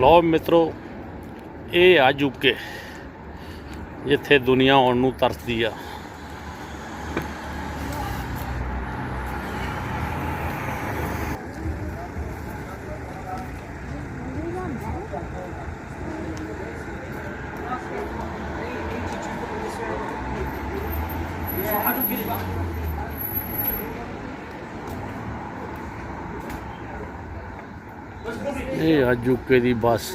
ਲਓ ਮਿੱਤਰੋ ਇਹ ਆ ਯੂਕੇ ਜਿੱਥੇ ਦੁਨੀਆ ਆਉਣ ਨੂੰ ਤਰਸਦੀ ਆ। ਇਹ ਆ ਯੂਕੇ ਦੀ ਬੱਸ।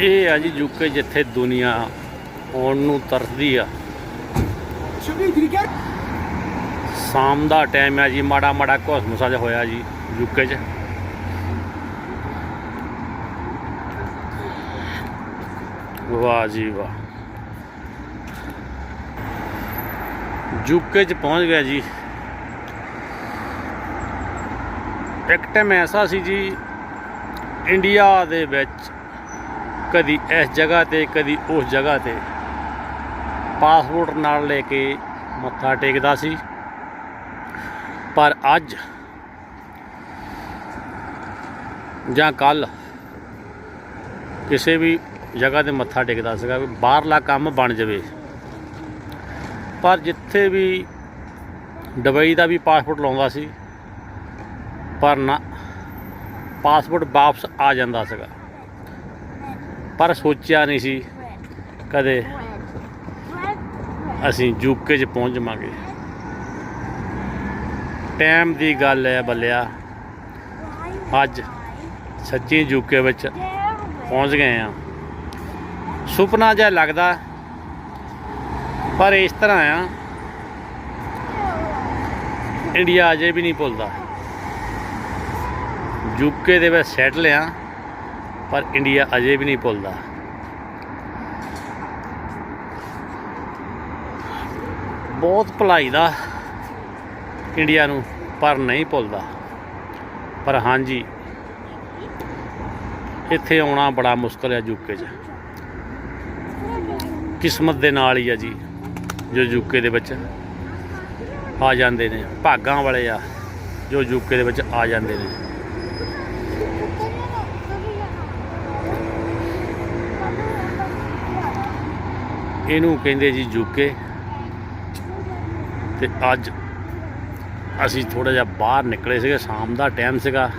ਇਹ ਆ ਜੀ ਯੂਕੇ ਜਿੱਥੇ ਦੁਨੀਆ ਆਉਣ ਨੂੰ ਤਰਸਦੀ ਆ। ਸ਼ਾਮ ਦਾ ਟਾਈਮ ਆ ਜੀ, ਮਾੜਾ ਮਾੜਾ ਘੁਸਮਸਾ ਜਿਹਾ ਹੋਇਆ ਜੀ ਯੂਕੇ 'ਚ। ਵਾਹ ਜੀ ਵਾਹ। ਯੂਕੇ 'ਚ ਪਹੁੰਚ ਗਿਆ ਜੀ। ਇੱਕ ਟਾਈਮ ਐਸਾ ਸੀ ਜੀ, ਇੰਡੀਆ ਦੇ ਵਿੱਚ ਕਦੀ ਇਸ ਜਗ੍ਹਾ ਤੇ, ਕਦੀ ਉਸ ਜਗ੍ਹਾ ਤੇ ਪਾਸਪੋਰਟ ਨਾਲ ਲੈ ਕੇ ਮੱਥਾ ਟੇਕਦਾ ਸੀ। ਪਰ ਅੱਜ ਜਾਂ ਕੱਲ ਕਿਸੇ ਵੀ ਜਗ੍ਹਾ ਤੇ ਮੱਥਾ ਟੇਕਦਾ ਸੀਗਾ, ਵੀ ਬਾਹਰਲਾ ਕੰਮ ਬਣ ਜਾਵੇ। ਪਰ ਜਿੱਥੇ ਵੀ ਦੁਬਈ ਦਾ ਵੀ ਪਾਸਪੋਰਟ ਲਾਉਂਦਾ ਸੀ, ਪਰ ਨਾ ਪਾਸਪੋਰਟ ਵਾਪਸ ਆ ਜਾਂਦਾ ਸੀਗਾ। ਪਰ ਸੋਚਿਆ ਨਹੀਂ ਸੀ ਕਦੇ ਅਸੀਂ ਯੂਕੇ 'ਚ ਪਹੁੰਚ ਜਾਵਾਂਗੇ। ਟਾਈਮ ਦੀ ਗੱਲ ਹੈ ਬੱਲਿਆ, ਅੱਜ ਸੱਚੀ ਯੂਕੇ ਵਿੱਚ ਪਹੁੰਚ ਗਏ ਆ ਸੁਪਨਾ ਜਿਹਾ ਲੱਗਦਾ ਪਰ ਇਸ ਤਰ੍ਹਾਂ ਆ, ਇੰਡੀਆ ਅਜੇ ਵੀ ਨਹੀਂ ਭੁੱਲਦਾ। ਯੂਕੇ ਦੇ ਵਿੱਚ ਸੈਟਲ ਆ, ਪਰ ਇੰਡੀਆ ਅਜੇ ਵੀ ਨਹੀਂ ਭੁੱਲਦਾ। ਬਹੁਤ ਭਲਾਈ ਦਾ ਇੰਡੀਆ ਨੂੰ, ਪਰ ਨਹੀਂ ਭੁੱਲਦਾ। ਪਰ ਹਾਂਜੀ, ਇੱਥੇ ਆਉਣਾ ਬੜਾ ਮੁਸ਼ਕਲ ਹੈ ਯੂਕੇ 'ਚ। ਕਿਸਮਤ ਦੇ ਨਾਲ ਹੀ ਆ ਜੀ। ਜੋ ਯੂਕੇ ਦੇ ਵਿੱਚ ਆ ਜਾਂਦੇ ਨੇ, ਭਾਗਾਂ ਵਾਲੇ ਆ, ਜੋ ਯੂਕੇ ਦੇ ਵਿੱਚ ਆ ਜਾਂਦੇ ਨੇ। ਇਹਨੂੰ ਕਹਿੰਦੇ ਜੀ ਯੂਕੇ ਤੇ ਅੱਜ ਅਸੀਂ ਥੋੜਾ ਜਿਹਾ ਬਾਹਰ ਨਿਕਲੇ ਸੀਗੇ, ਸ਼ਾਮ ਦਾ ਟਾਈਮ ਸੀਗਾ।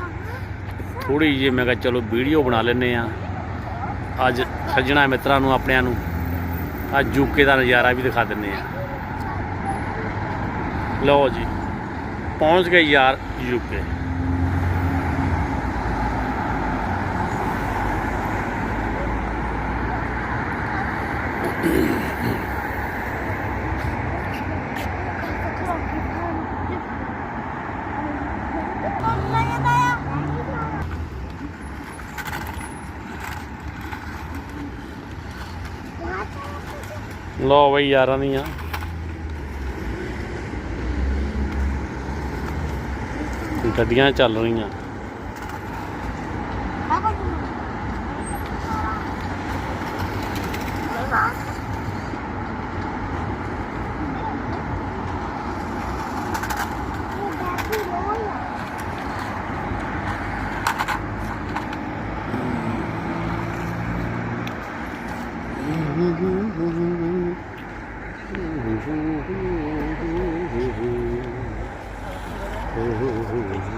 ਥੋੜੀ ਜਿਹੀ ਮੈਂ ਕਿਹਾ ਚਲੋ ਵੀਡੀਓ ਬਣਾ ਲੈਨੇ ਆ ਅੱਜ ਸੱਜਣਾ ਮਿੱਤਰਾਂ ਨੂੰ, ਆਪਣਿਆਂ ਨੂੰ ਅੱਜ ਯੂਕੇ ਦਾ ਨਜ਼ਾਰਾ ਵੀ ਦਿਖਾ ਦਿੰਨੇ ਆ। ਲਓ ਜੀ ਪਹੁੰਚ ਗਏ ਯਾਰ ਯੂਕੇ। ਲਓ ਬਈ ਯਾਰਾਂ ਦੀਆਂ। ਗੱਡੀਆਂ ਚੱਲ ਰਹੀਆਂ।